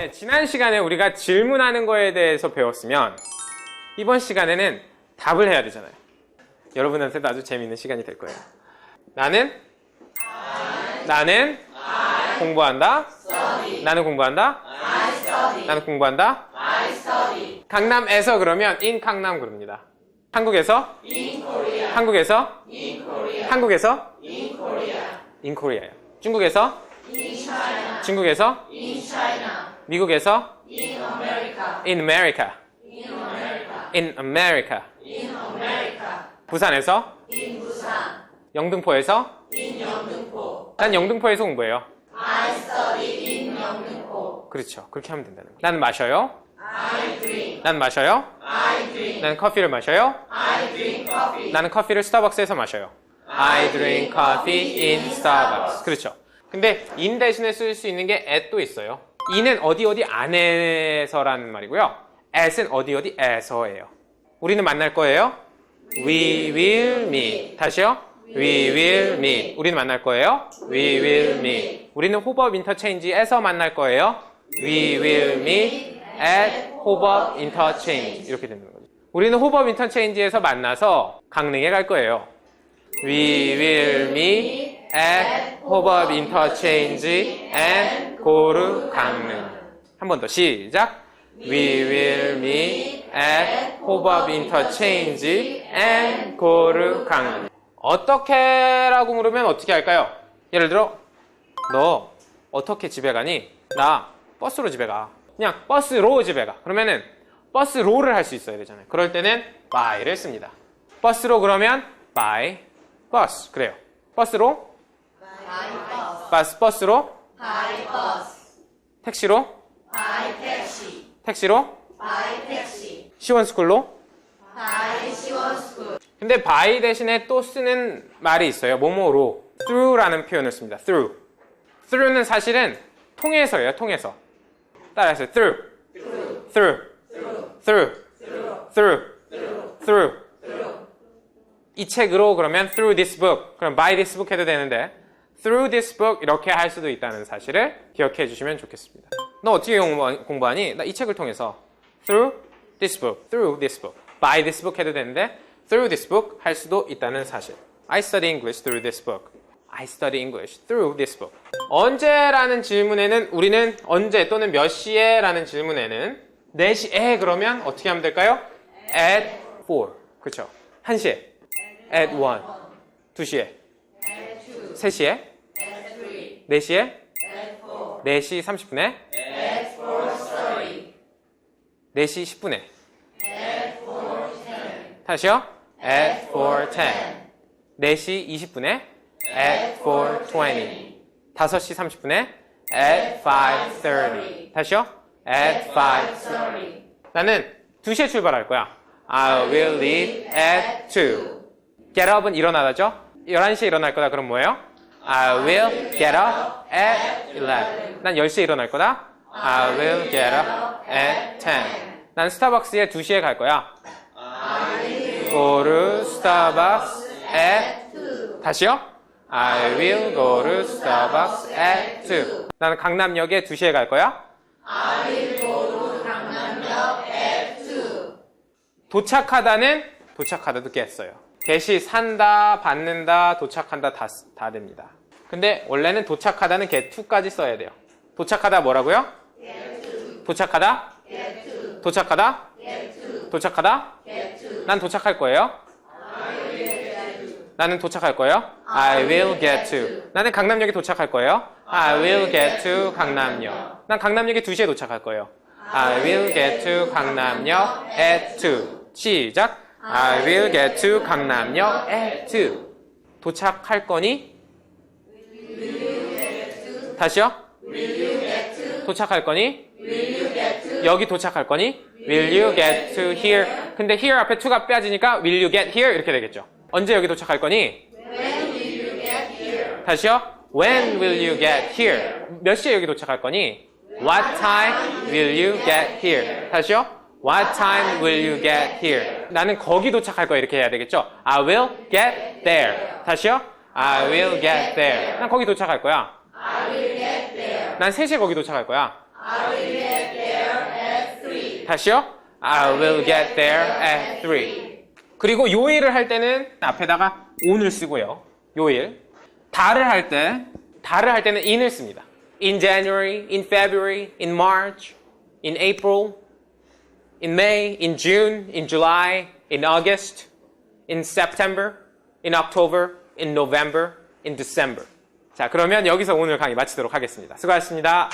네, 지난 시간에 우리가 질문하는 거에 대해서 배웠으면 이번 시간에는 답을 해야 되잖아요. 여러분한테도 아주 재미있는 시간이 될 거예요. 나는 나는 공부한다. 나는 공부한다. 나는 공부한다. 강남에서 그러면 in 강남 그럽니다. 한국에서 한국에서 한국에서 in Korea요. 중국에서 중국에서 미국에서 in America in America 부산에서 영등포에서 난 영등포에서 공부해요. 그렇죠. 그렇게 하면 된다는 거예요. 나는 마셔요. 난 마셔요. 나는 커피를 마셔요. 나는 커피를 스타벅스에서 마셔요. I drink coffee in Starbucks. 그렇죠. 근데 in 대신에 쓸 수 있는 게 at도 있어요. In은 어디 어디 안에서라는 말이고요. at은 어디 어디 에서예요. 우리는 만날 거예요. We will meet. 다시요. We will meet. 우리는 만날 거예요. We will meet. 우리는 호법 인터체인지에서 만날 거예요. We will meet at 호법 인터체인지. 이렇게 되는 거죠. 우리는 호법 인터체인지에서 만나서 강릉에 갈 거예요. We will meet at 호법 인터체인지 and to 강릉. 한 번 더 시작. We will meet at 호법 인터체인지 and to 강릉. 어떻게라고 물으면 어떻게 할까요? 예를 들어 너 어떻게 집에 가니? 나 버스로 집에 가. 그냥 버스로 집에 가. 그러면은 버스로를 할 수 있어야 되잖아요. 그럴 때는 by를 씁니다. 버스로 그러면 by bus. 그래요. 버스로 버스 버스로 by bus, 택시로 by taxi, 택시로 by taxi, 시원스쿨로 by 시원 school, 근데 by 대신에 또 쓰는 말이 있어요. 뭐뭐로 through라는 표현을 씁니다. through. through는 사실은 통해서예요. 통해서. 따라해서 through. through. through. through. through. 이 책으로 그러면 through this book. 그럼 by this book 해도 되는데 through this book 이렇게 할 수도 있다는 사실을 기억해 주시면 좋겠습니다. 너 어떻게 공부- 공부하 니? 나 이 책을 통해서 through this book, through this book, by this book 해도 되는데 through this book 할 수도 있다는 사실. I study English through this book. I study English through this book. 언제라는 질문에는 우리는 언제 또는 몇 시에 라는 질문에는 4시에 그러면 어떻게 하면 될까요? at 4. 그렇죠. 1시에. at 1. 2시에. 3시에. 4시에. 4시 30분에. 4시 10분에. 다시요. at 4.10. 4시 20분에. at 4.20. 5시 30분에. at 5.30. 다시요. at 5.30. 나는 2시에 출발할 거야. I will leave at 2. get up은 일어나다죠? 11시에 일어날 거다. 그럼 뭐예요? I will get up at 11. 난 10시에 일어날 거다. I will get up at 10. 난 스타벅스에 2시에 갈 거야. Go to Starbucks at 다시요? I will go to Starbucks at 2. 나는 강남역에 2시에 갈 거야. 도착하다는 도착하다도 깼어요. Get이 산다, 받는다, 도착한다 다, 쓰- 다 됩니다. 근데 원래는 도착하다는 get to까지 써야 돼요. 도착하다 뭐라고요? 도착하다? 도착하다? 도착하다? 난 도착할 거예요. 나는 도착할 거예요. I will get to. 나는 강남역에 도착할 거예요. I will get to 강남역. 난 강남역에 2시에 도착할 거예요. I will get to 강남역 at 2. 시작. I will get to 강남역 at 2. 도착할 거니? 다시요. 도착할 거니? 여기 도착할 거니? Will you get to here? 근데 here 앞에 to가 빼지니까 will you get here? 이렇게 되겠죠. 언제 여기 도착할 거니? 다시요. When will you get here? 몇 시에 여기 도착할 거니? What time will you get here? 다시요. What time will you get here? 나는 거기 도착할 거야 이렇게 해야 되겠죠. I will get there. 다시요. I will get there. 난 거기 도착할 거야. 난 3시에 거기 도착할 거야. 다시요. I will get there at 3. 그리고 요일을 할 때는 앞에다가 on을 쓰고요. 요일. 달을 할 때, 달을 할 때는 in을 씁니다. In January, in February, in March, in April, in May, in June, in July, in August, in September, in October, in November, in December. 자, 그러면 여기서 오늘 강의 마치도록 하겠습니다. 수고하셨습니다.